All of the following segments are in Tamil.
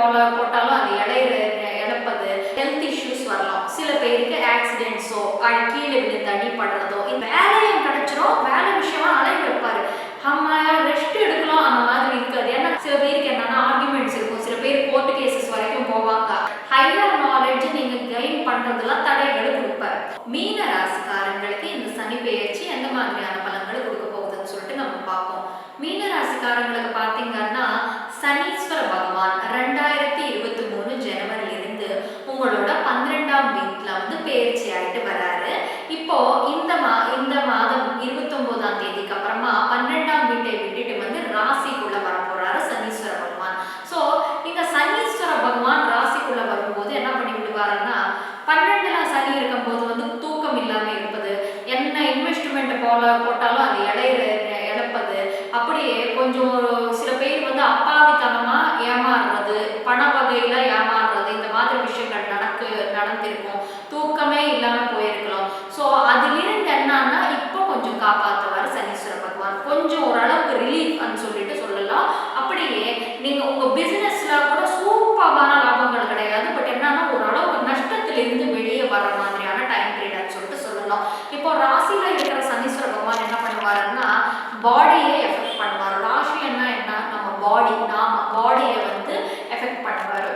போல போட்டாலும் அது இடையில இழப்பது ஹெல்த் இஷ்யூஸ் வரலாம். சில பேருக்கு ஆக்சிடென்ட்ஸோ கீழே விழுந்து அடிப்படுறதோ இந்த வேலையும் கிடைச்சிரும். வேலை விஷயமா அலைய வைப்பாரு. நம்ம ரெஸ்ட் எடுக்கலாம் அந்த மாதிரி இருக்காது. ஏன்னா சில பேருக்கு என்னன்னா ஆர்குமெண்ட்ஸ் இருக்கும். சில பேர் கோர்ட் கேசஸ் வரைக்கும் போவாங்க. ஹையர் நாலேஜ் நீங்க கெயின் பண்றதுலாம் தடைகளை கொடுப்பாரு. மீன ராசிக்காரங்களுக்கு இந்த சனி பெயர்ச்சி எந்த மாதிரியான பலன்களை கொடுக்க போகுதுன்னு சொல்லிட்டு நம்ம பார்ப்போம். மீன ராசிக்காரங்களுக்கு பார்த்தீங்கன்னா சனீஸ்வர பகவான் ரெண்டாயிரத்தி இருபத்தி மூணு ஜனவரியிலிருந்து உங்களோட பன்னிரெண்டாம் வீட்டுல வந்து பெயர்ச்சி ஆயிட்டு வராரு இப்போ இந்த மா இந்த மாதம் இருபத்தொன்பதாம் தேதிக்கு அப்புறமா பன்னெண்டாம் வீட்டை விட்டுட்டு வந்து ராசிக்குள்ள வர போறாரு சனீஸ்வர பகவான் ஸோ இந்த சனீஸ்வர பகவான் ராசிக்குள்ள வரும்போது என்ன பண்ணி விடுவாருன்னா பன்னெண்டுல சனி இருக்கும்போது வந்து தூக்கம் இல்லாம இருப்பது என்ன இன்வெஸ்ட்மெண்ட் போல போட்டாலும் அது இடையில இழப்பது அப்படியே கொஞ்சம் ஒரு சில பேர் வந்து அப்பாவித்தனமா ஏமாறுறது பண வகையில ஏமாறுறது இந்த மாதிரி விஷயங்கள் நடக்கு நடந்திருக்கும் தூக்கமே இல்லாம போயிருக்கலாம் ஸோ அதிலிருந்து என்னன்னா இப்போ கொஞ்சம் காப்பாற்றுவார் சனீஸ்வர பகவான் கொஞ்சம் ஓரளவுக்கு ரிலீஃப் சொல்லிட்டு சொல்லலாம் அப்படியே நீங்க உங்க பிசினஸ்ல கூட சூப்பரான லாபங்கள் கிடையாது பட் என்னன்னா ஓரளவுக்கு நஷ்டத்திலிருந்து வெளியே வர மாதிரியான டைம் பீரியட் சொல்லிட்டு சொல்லலாம் இப்போ ராசியில இருக்கிற சனீஸ்வர பகவான் என்ன பண்ணுவாருன்னா பாடியை எஃபெக்ட் பண்ணுவார் ராசி என்ன என்ன நம்ம பாடி நாம பாடியை வந்து எஃபெக்ட் பண்ணுவார்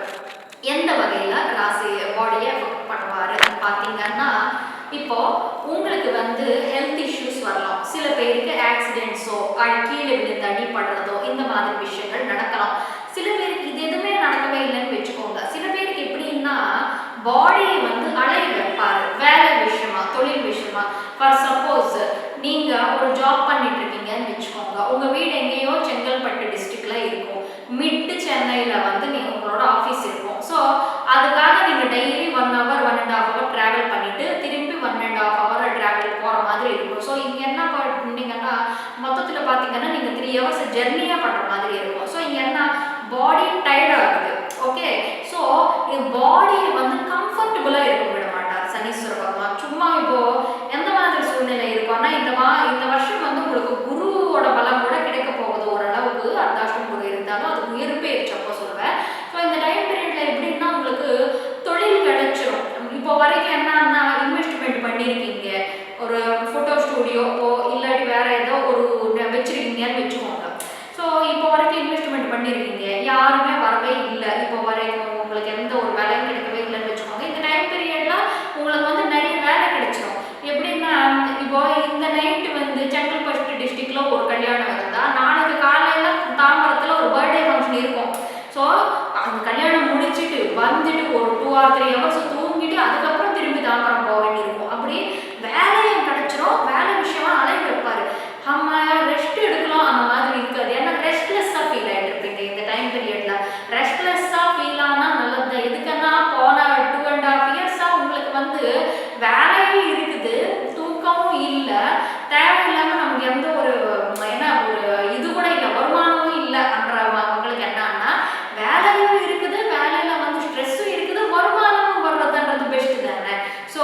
எந்த வகையில ராசி பாடியை எஃபெக்ட் பண்ணுவாரு பார்த்தீங்கன்னா இப்போ உங்களுக்கு வந்து ஹெல்த் இஷ்யூஸ் வரலாம் சில பேருக்கு ஆக்சிடென்ட்ஸோ கீழே விழுந்து அடிப்படுறதோ இந்த மாதிரி விஷயங்கள் நடக்கலாம் சில பேருக்கு இது எதுவுமே நடக்கவே இல்லைன்னு வச்சுக்கோங்க சில பேருக்கு எப்படின்னா பாடியை வந்து அலைய வைப்பாரு வேலை விஷயமா தொழில் விஷயமா ஃபார் சப்போஸ் நீங்கள் ஒரு ஜாப் பண்ணிட்டு இருக்கீங்கன்னு வச்சுக்கோங்க. உங்கள் வீடு எங்கேயோ செங்கல்பட்டு டிஸ்ட்ரிக்டில் இருக்கும். மிட்டு சென்னையில் வந்து நீங்கள் உங்களோட ஆஃபீஸ் இருக்கும். ஸோ அதுக்காக நீங்கள் daily one hour one and half hour travel பண்ணிவிட்டு திரும்பி one and half hour travel போகிற மாதிரி இருக்கும். ஸோ இங்கே என்ன பண்ணீங்கன்னா மொத்தத்தில் பார்த்தீங்கன்னா நீங்கள் த்ரீ ஹவர்ஸ் ஜெர்னியாக பண்ணுற மாதிரி இருக்கும். ஸோ இங்கே என்ன பாடி டயர்ட் ஆகுது. ஓகே ஸோ பாடி வந்து கம்ஃபர்டபுளாக இருக்க விட மாட்டார். சனீஸ்வர பகவான். சும்மா இப்போது ஆனால் இந்த வா இந்த வருஷம் வந்து உங்களுக்கு குருவோட பலம் கூட கிடைக்க போகுது ஓரளவுக்கு. அர்த்தாஷ்டம் குரு இருந்தாலும் அது உயர் சொல்லுவேன். ஸோ இந்த டைம் பீரியட் எப்படின்னா உங்களுக்கு தொழில் கிடைச்சிரும் இப்போ வரைக்கும் என்னன்னா இன்வெஸ்ட்மெண்ட் பண்ணியிருக்கீங்க ஒரு ஃபோட்டோ ஸ்டூடியோவோ இல்லாட்டி வேற ஏதோ ஒரு வச்சிருக்கீங்கன்னு வச்சுக்கோங்க ஸோ இப்போ வரைக்கும் இன்வெஸ்ட்மெண்ட் பண்ணியிருக்கீங்க யாருமே வரவே இல்லை இப்போ வரைக்கும் உங்களுக்கு எந்த ஒரு வேலையும் கிடைக்கவே இல்லைன்னு வச்சுக்கோங்க இந்த டைம் பீரியட்ல உங்களுக்கு வந்து நிறைய வேலை கிடைச்சிரும் எப்படின்னா இப்போ இந்த நைட்டு வந்து செங்கல்பட்டு டிஸ்ட்ரிக்ட்ல ஒரு கல்யாணம் இருந்தா நாளைக்கு காலையில தாம்பரத்துல ஒரு பர்த்டே ஃபங்க்ஷன் இருக்கும் ஸோ அந்த கல்யாணம் முடிச்சிட்டு வந்துட்டு ஒரு டூ ஆர் த்ரீ ஹவர்ஸ் தூங்கிட்டு அதுக்கப்புறம் திரும்பி தாம்பரம் போக வேண்டியிருக்கும் அப்படி வேலையும் கிடைச்சிரும் வேலை விஷயமா அலைய வைப்பாரு நம்ம ரெஸ்ட் எடுக்கலாம் அந்த மாதிரி இருக்காது ஏன்னா ரெஸ்ட்லெஸ்ஸாக ஃபீல் ஆகிட்டு இருப்பீங்க இந்த டைம் பீரியட்ல ரெஸ்ட்லெஸ்ஸாக ஃபீல் ஆனால் நல்லது எதுக்குன்னா போன டூ அண்ட் ஹாஃப் இயர்ஸாக உங்களுக்கு வந்து வேலையும் இருக்குது தூக்கமும் இல்லை தேவையில்லாமல் நமக்கு எந்த ஒரு என்ன ஒரு இது கூட இல்லை வருமானமும் இல்லைன்ற உங்களுக்கு என்னன்னா வேலையும் இருக்குது வேலையில வந்து ஸ்ட்ரெஸ்ஸும் இருக்குது வருமானமும் வர்றதுன்றது பெஸ்ட் தானே ஸோ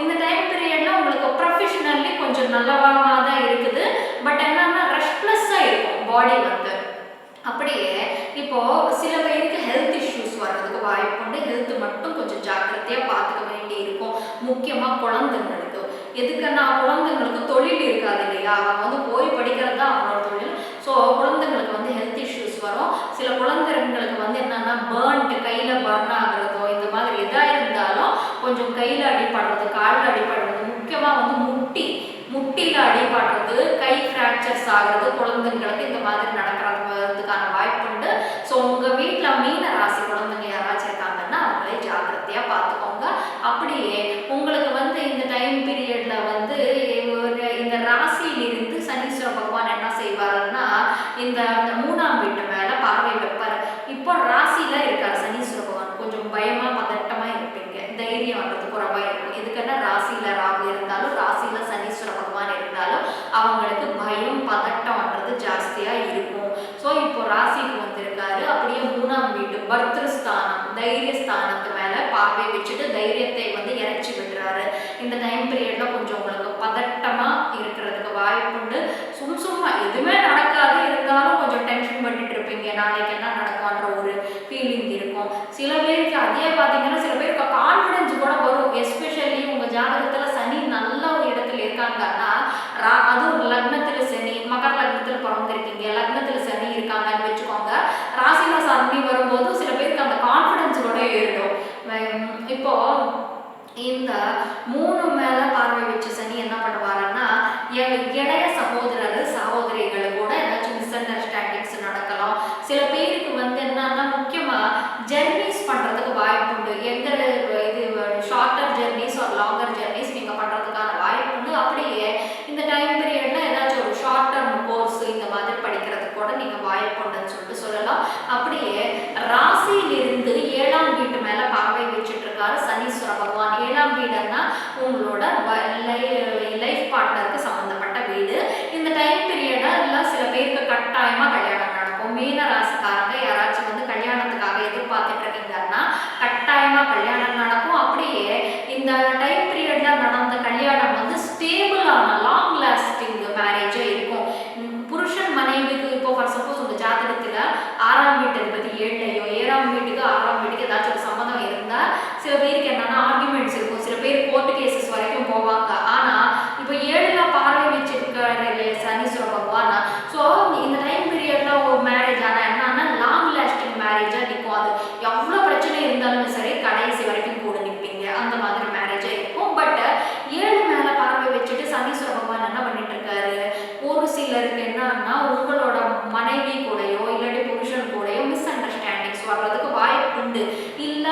இந்த டைம் பீரியட்ல உங்களுக்கு ப்ரொஃபஷனல்லி கொஞ்சம் நல்லவாக தான் இருக்குது பட் என்னன்னா ரெஸ்ட்லெஸ்ஸாக இருக்கும் பாடி வந்து அப்படியே இப்போ சில பேருக்கு ஹெல்த் இஷ்யூஸ் வர்றதுக்கு வாய்ப்புண்டு ஹெல்த் ஜாக்கிரதையாக ஜாக்கிரதையா பார்த்துக்க வேண்டி இருக்கும். முக்கியமா குழந்தைங்களுக்கு. எதுக்குன்னா குழந்தைங்களுக்கு தொழில் இருக்காது இல்லையா? அவங்க வந்து போய் படிக்கிறது தான் அவங்களோட தொழில். ஸோ குழந்தைங்களுக்கு வந்து ஹெல்த் இஷ்யூஸ் வரும். சில குழந்தைங்களுக்கு வந்து என்னன்னா பேர்ன்ட் கையில பர்ன் ஆகுறதோ இந்த மாதிரி எதாக இருந்தாலும் கொஞ்சம் கையில அடிப்படுறது காலில் அடிப்படுறது முக்கியமா வந்து முட்டி. முட்டியில் அடிபடுறது கை ஃப்ராக்சர்ஸ் ஆகுறது குழந்தைங்களுக்கு இந்த மாதிரி நடக்கிறதுக்கான வாய்ப்பு உண்டு ஸோ உங்கள் வீட்டில் மீன ராசி குழந்தைங்க யாராச்சும் இருக்காங்கன்னா அவங்களே ஜாக்கிரதையாக பார்த்துக்கோங்க அப்படியே உங்களுக்கு வந்து இந்த டைம் பீரியட்ல வந்து ஒரு இந்த ராசியிலிருந்து சனீஸ்வர பகவான் என்ன செய்வாருன்னா இந்த மூணாம் வீட்டு மேலே பார்வை வைப்பார் இப்போ ராசியில இருக்கார் சனீஸ்வர பகவான் கொஞ்சம் பயமா பதட்டமா இருப்பீங்க தைரியம் வர்றது குறைவா இருக்கும் எதுக்குன்னா ராசியில ராகு இருந்தாலும் ராசியில சனீஸ்வர பகவான் இருந்தாலும் அவங்களுக்கு பயம் பதட்டம்ன்றது ஜாஸ்தியா இருக்கும் ஸோ இப்போ ராசிக்கு வந்திருக்காரு அப்படியே மூணாம் வீட்டு பர்திருஸ்தானம் தைரிய ஸ்தானத்து மேல பார்வை வச்சுட்டு தைரியத்தை வந்து இறைச்சி விடுறாரு இந்த டைம் பீரியட்ல கொஞ்சம் உங்களுக்கு பதட்டமா இருக்கிறதுக்கு வாய்ப்புண்டு சும் சும்மா எதுவுமே நடக்காது. இருந்தாலும் கொஞ்சம் டென்ஷன் பண்ணிட்டு இருப்பீங்க. நாளைக்கு என்ன நடக்கும்ன்ற ஒரு ஃபீலிங் இருக்கும். சில பேருக்கு அதே பார்த்தீங்கன்னா சில பேருக்கு கான்ஃபிடன்ஸ் கூட வரும். எஸ்பெஷலி உங்கள் ஜாதகத்தில் சனி நல்ல ஒரு இடத்துல இருக்காங்கன்னா ரா- அதுவும் லக்னத்தில் சனி மகர லக்னத்தில் பிறந்திருக்கீங்க. லக்னத்தில் சனி இருக்காங்கன்னு வச்சுக்கோங்க ராசியில் சனி வரும்போது சில பேருக்கு அந்த கான்ஃபிடன்ஸ் கூட ஏறிடும் உம் இப்போ இந்த மூணு மேல பார்வை வச்ச சனி என்ன பண்ணுவாருன்னா எங்க இளைய சகோதரர் சகோதரிகள் கூட ஏதாச்சும் மிஸ் அண்டர்ஸ்டாண்டிங்ஸ் நடக்கலாம். சில பேருக்கு வந்து என்னன்னா முக்கியமா ஜெர்னிஸ் பண்றதுக்கு வாய்ப்பு உண்டு. எந்த இது ஷார்ட்டர் ஜெர்னிஸ் ஒரு லாங்கர் ஜெர்னிஸ் நீங்க பண்றதுக்கான வாய்ப்பு உண்டு. அப்படியே இந்த டைம் பீரியட்ல ஏதாச்சும் ஒரு ஷார்ட் டர்ம் கோர்ஸ் இந்த மாதிரி படிக்கிறதுக்கு கூட நீங்க வாய்ப்பு உண்டுன்னு சொல்லிட்டு சொல்லலாம். அப்படியே ராசியிலிருந்து ஏழாம் வீட்டு மேல பார்வை வச்சு இருக்காரு சனீஸ்வர பகவான் ஏழாம் வீடுன்னா உங்களோட லைஃப் பார்ட்னருக்கு சம்மந்தப்பட்ட வீடு. இந்த டைம் பீரியட்ல சில பேருக்கு கட்டாயமாக கல்யாணம் நடக்கும். மீன ராசிக்காரங்க யாராச்சும் வந்து கல்யாணத்துக்காக எதிர்பார்த்துட்டு இருக்கீங்கன்னா கட்டாயமாக கல்யாணம் நடக்கும். அப்படி இந்த டைம் பீரியட்ல நடந்த கல்யாணம் வந்து ஸ்டேபிளான லாங் லாஸ்டிங் மேரேஜா இருக்கும் உம் புருஷன் மனைவிக்கு இப்போ ஃபார் சப்போஸ் உங்க ஜாதகத்துல ஆறாம் வீட்டு அதிபதி ஏழுலையோ ஏழாம் வீட்டுக்கு ஆறாம் வீட்டுக்கு ஏதாச்சும் ஒரு சம்மந்தம் இருந்தா சில பேருக்கு என்னன்னா ஆர்குமெண்ட்ஸ் இருக்கும் சில பேர் கோர்ட்டு கேசஸ் வரைக்கும் போவாங்க ஆனா இப்போ ஏழுல பார்வை வச்சிருக்காரு சனீஸ்வர பகவான் ஸோ இந்த டைம் பீரியட்ல ஒரு மேரேஜ் ஆனா என்னன்னா லாங் லாஸ்டிங் மேரேஜா நிற்கும் அது எவ்வளோ பிரச்சனை இருந்தாலும் சரி கடைசி வரைக்கும் கூட நிற்பீங்க அந்த மாதிரி மேரேஜா இருக்கும் பட் ஏழு மேல பார்வை வச்சுட்டு சனீஸ்வர பகவான் என்ன பண்ணிட்டு இருக்காரு ஒரு சிலருக்கு என்னன்னா உங்களோட மனைவி கூடயோ இல்லாட்டி புருஷன் கூடயோ மிஸ் அண்டர்ஸ்டாண்டிங்ஸ் வர்றதுக்கு வாய்ப்பு உண்டு இல்ல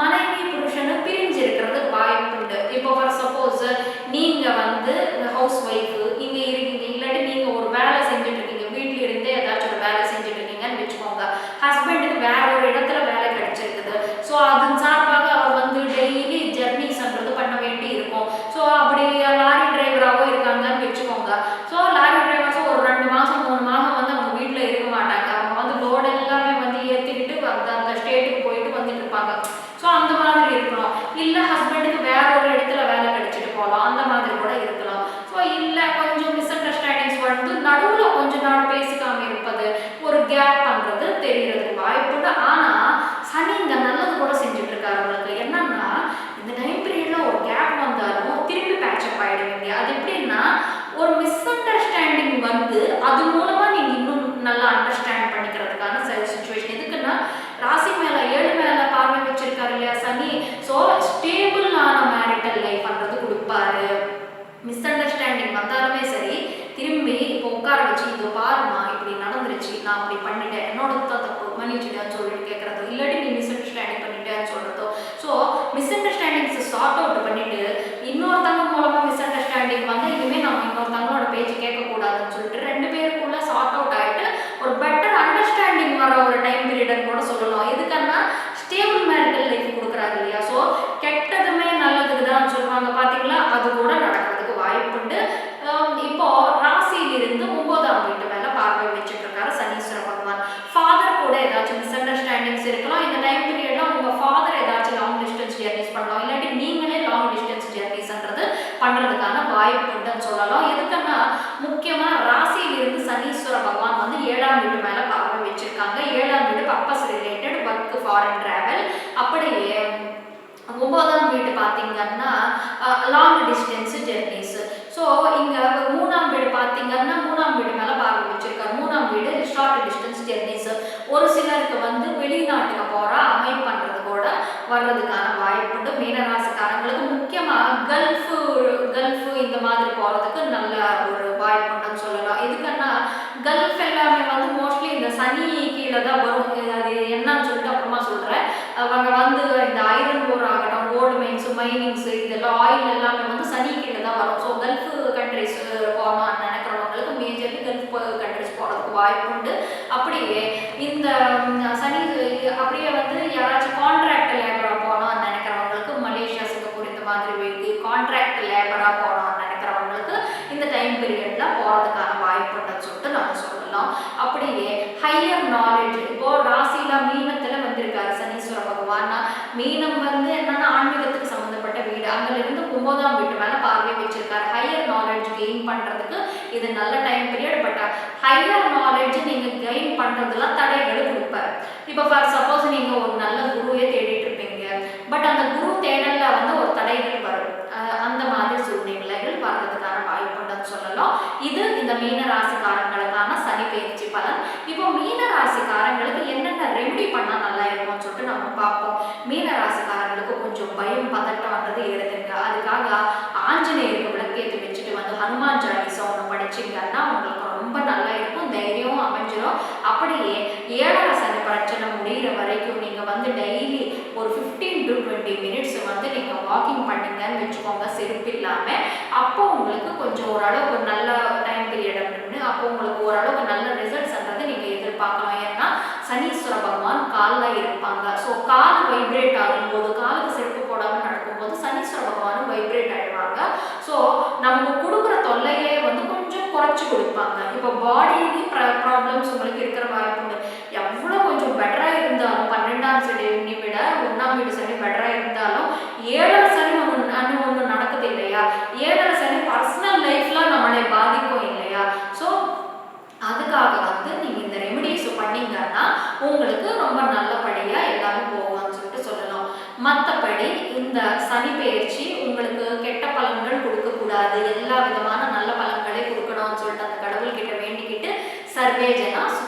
மனைவி புருஷனும் பிரிஞ்சு இருக்கிறதுக்கு வாய்ப்பு உண்டு இப்போ ஃபார் சப்போஸ் நீங்க வந்து ஹவுஸ் ஒய்ஃபு இங்க இருக்கீங்க இல்லாட்டி நீங்க ஒரு வேலை செஞ்சுட்டு இருக்கீங்க வீட்ல இருந்தே ஏதாச்சும் ஒரு வேலை செஞ்சுட்டு இருக்கீங்கன்னு வச்சுக்கோங்க ஹஸ்பண்டுக்கு வேற ஒரு இடத்துல வேலை கிடைச்சிருக்குது ஸோ அதன் சார்பாக அவர் வந்து டெய்லி ஜெர்னிஸ்ன்றது பண்ண வேண்டி இருக்கும் ஸோ அப்படி லாரி டிரைவராகவோ இருக்காங்கன்னு வச்சுக்கோங்க ஸோ லாரி டிரைவர்ஸும் ஒரு ரெண்டு மாதம் மூணு மாதம் வந்து அவங்க வீட்டில் இருக்க மாட்டாங்க அவங்க வந்து லோடு எல்லாமே வந்து ஏற்றிக்கிட்டு அந்த அந்த ஸ்டேட்டுக்கு போயிட்டு வந்துட்டு இருப்பாங்க ஸோ அந்த மாதிரி இருக்கலாம் இல்லை ஹஸ்பண்டுக்கு வேற ஒரு இடத்துல வேலை கிடைச்சிட்டு போகலாம் அந்த மாதிரி கூட இருக்கலாம் ஸோ இல்லை கொஞ்சம் மிஸ் அண்டர்ஸ்டாண்டிங்ஸ் வந்து நடுவில் கொஞ்ச நாள் பேசிக்காம இருப்பது ஒரு கேப் பண்ணுறது தெரியறதுக்கு வாய்ப்புண்டு ஆனால் சனி இந்த நல்லது கூட செஞ்சுட்டு இருக்காரு உங்களுக்கு என்னன்னா இந்த டைம் பீரியட்ல ஒரு கேப் வந்தாலும் திரும்பி பேட்சப் ஆயிடுவீங்க அது எப்படின்னா ஒரு மிஸ் அண்டர்ஸ்டாண்டிங் வந்து அது மூலமா நீங்க இன்னும் நல்லா அண்டர்ஸ்டாண்ட் பண்ணிக்கிறதுக்கான சுச்சுவேஷன் எதுக்குன்னா ராசி மேல ஏழு மேல பார்வை வச்சிருக்காரு இல்லையா சனி ஸோ ஸ்டேபிளான மேரிட்டல் லைஃப்ன்றது கொடுப்பாரு மிஸ் அண்டர்ஸ்டாண்டிங் வந்தாலுமே சரி திரும்பி இப்போ உட்கார வச்சு இதோ பாருமா இப்படி நடந்துருச்சு பண்ணிட்டேன். என்னோட தான் தப்பு மன்னிச்சுட்டேன்னு சொல்லிட்டு கேட்கறதோ இல்லாட்டி நீ மிஸ் அண்டர்ஸ்டாண்டிங் பண்ணிட்டேன்னு சொல்றதோ so misunderstandings sort out பண்ணிட்டு இன்னொருத்தவங்க மூலமா மிஸ் அண்டர்ஸ்டாண்டிங் வந்து இனிமே நம்ம இன்னொருத்தவங்களோட பேச்சு கேட்கக்கூடாதுன்னு சொல்லிட்டு ரெண்டு பேருக்குள்ள சார்ட் அவுட் ஆயிட்டு ஒரு பெட்டர் அண்டர்ஸ்டாண்டிங் வர ஒரு டைம் பீரியட்னு கூட சொல்லலாம். எதுக்குன்னா ஸ்டேபிள் மேரிட்டல் லைஃப் கொடுக்குறாரு இல்லையா ஸோ கெட்டதுமே நல்லதுக்கு தான் சொல்லுவாங்க பார்த்தீங்களா அது கூட நடக்கிறதுக்கு வாய்ப்புண்டு ஆம், இப்போ ராசியிலிருந்து ஒன்பதாம் வீட்டு மேல பார்வை வச்சுட்டு இருக்காரு சனீஸ்வர பகவான் ஃபாதர் கூட ஏதாச்சும் மிஸ் அண்டர்ஸ்டாண்டிங்ஸ் இருக்கலாம் இந்த டைம் பீரியட்ல உங்க ஃபாதர் ஏதாச்சும் லாங் டிஸ்டன்ஸ் ஜெர்னிஸ் பண்ணலாம் இல்லாட்டி நீங்களே லாங் டிஸ்டன்ஸ் பண்ணுறதுக்கான பண்றதுக்கான வாய்ப்பு உண்டுன்னு சொல்லலாம். எதுக்குன்னா முக்கியமா ராசியிலிருந்து சனீஸ்வர பகவான் வந்து ஏழாம் வீட்டு மேல பார்வை வச்சிருக்காங்க. ஏழாம் வீடு purpose related work foreign travel அப்படியே ஒன்பதாம் வீடு பார்த்தீங்கன்னா லாங் டிஸ்டன்ஸ் ஜெர்னிஸ் ஸோ இங்கே மூணாம் வீடு பார்த்தீங்கன்னா மூணாம் வீடு மேலே பார்வை வச்சிருக்காரு மூணாம் வீடு ஷார்ட் டிஸ்டன்ஸ் ஜெர்னிஸ் ஒரு சிலருக்கு வந்து வெளிநாட்டுக்கு போகிற அமைப்பு பண்ணுறது கூட வர்றதுக்கான வாய்ப்புண்டு மீனராசிக்காரங்களுக்கு முக்கியமாக கல்ஃபு கல்ஃபு இந்த மாதிரி போகிறதுக்கு நல்ல ஒரு வாய்ப்புண்டுன்னு சொல்லலாம். எதுக்குன்னா கல்ஃப் எல்லாமே வந்து மோஸ்ட்லி இந்த சனி கீழே தான் வரும். அது என்னன்னு சொல்லிட்டு அப்புறமா சொல்கிறேன் அவங்க வந்து இந்த ஐரன் போர் ஆகட்டும் கோல்டு மைன்ஸு மைனிங்ஸு இதெல்லாம் ஆயில் எல்லாமே வந்து சனி கீழே தான் வரும் ஸோ கல்ஃப் கண்ட்ரிஸ் போகணும்னு நினைக்கிறவங்களுக்கு மேஜர்லி கல்ஃப் கண்ட்ரிஸ் போகிறதுக்கு வாய்ப்பு உண்டு அப்படியே இந்த ம், சனி அப்படியே வந்து யாராச்சும் கான்ட்ராக்ட் லேபராக போகணும்னு நினைக்கிறவங்களுக்கு மலேசியா சிங்கப்பூர் இந்த மாதிரி கான்ட்ராக்ட் லேபராக போகணும்னு நினைக்கிறவங்களுக்கு இந்த டைம் பீரியட்ல போகிறதுக்கான வாய்ப்பு உண்டுன்னு சொல்லிட்டு நம்ம சொல்லலாம் அப்படியே ஹையர் நாலேஜ் இப்போ ராசியில மீனத்துல வந்திருக்காரு சனீஸ்வர பகவான். மீனம் வந்து என்னன்னா ஆன்மீகத்துக்கு சம்பந்தப்பட்ட வீடு. அங்க இருந்து ஒன்பதாம் வீட்டு மேல பார்வை வச்சிருக்காரு. ஹையர் நாலேஜ் கெயின் பண்றதுக்கு இது நல்ல time period but higher knowledge நீங்க கெயின் பண்றதுலாம் தடைகள் கொடுப்பாரு. இப்போ ஃபார் சப்போஸ் நீங்க ஒரு நல்ல குருவே தேடிட்டு இருப்பீங்க ரெமெடி பண்ணால் நல்லா இருக்கும்னு சொல்லிட்டு நம்ம பார்ப்போம் மீன ராசிக்காரங்களுக்கு கொஞ்சம் பயம் பதட்டம்ன்றது ஏறுதுங்க அதுக்காக ஆஞ்சநேயருக்கு விளக்கேற்றி வச்சுட்டு வந்து ஹனுமான் ஒன்று படிச்சிங்கன்னா உங்களுக்கு ரொம்ப நல்லா இருக்கும் தைரியம் அமைஞ்சிடும் அப்படியே ஏழரை சனி பிரச்சனை முடிகிற வரைக்கும் நீங்கள் வந்து டெய்லி ஒரு ஃபிஃப்டீன் டு டுவெண்ட்டி மினிட்ஸ் வந்து நீங்கள் வாக்கிங் பண்ணிங்கன்னு வச்சுக்கோங்க செருப்பு இல்லாமல் அப்போ உங்களுக்கு கொஞ்சம் ஓரளவுக்கு நல்ல டைம் பீரியட் அப்படின்னு அப்போ உங்களுக்கு ஓரளவுக்கு நல்ல ரிசல்ட்ஸ் ரிசல்ட்ஸ்ன்றது நீங்கள் எதிர்பார்க்கலாம். ஏன்னா சனீஸ்வர பகவான் காலில் இருப்பாங்க. ஸோ கால் வைப்ரேட் ஆகும்போது காலுக்கு செருப்பு போடாமல் நடக்கும்போது சனீஸ்வர பகவானும் வைப்ரேட் ஆகிடுவாங்க ஸோ நமக்கு கொடுக்குற தொல்லையே வந்து கொஞ்சம் குறைச்சி கொடுப்பாங்க இப்போ பாடியிலையும் ப்ராப்ளம்ஸ் உங்களுக்கு இருக்கிற வாய்ப்பு உண்டு எவ்வளோ கொஞ்சம் பெட்டராக இருந்தாலும் பன்னெண்டாம் சனி விட ஒன்றாம் வீடு சனி பெட்டராக இருந்தாலும் ஏழரை சனி ஒன்று அன்னு ஒன்று நடக்குது இல்லையா? ஏழரை சனி பர்சனல் லைஃப்லாம் நம்மளை பாதிக்கும் இல்லையா? ஸோ அதுக்காக வந்து நீங்கள் இந்த ரெமிடிஸ் பண்ணீங்கன்னா உங்களுக்கு ரொம்ப நல்லபடியாக எல்லாமே போகும்னு சொல்லிட்டு சொல்லலாம். மற்றபடி இந்த சனி பயிற்சி உங்களுக்கு கெட்ட பலன்கள் கொடுக்கக்கூடாது. எல்லா விதமான நல்ல பலன்கள் கொடுக்கணும்னு சொல்லிட்டு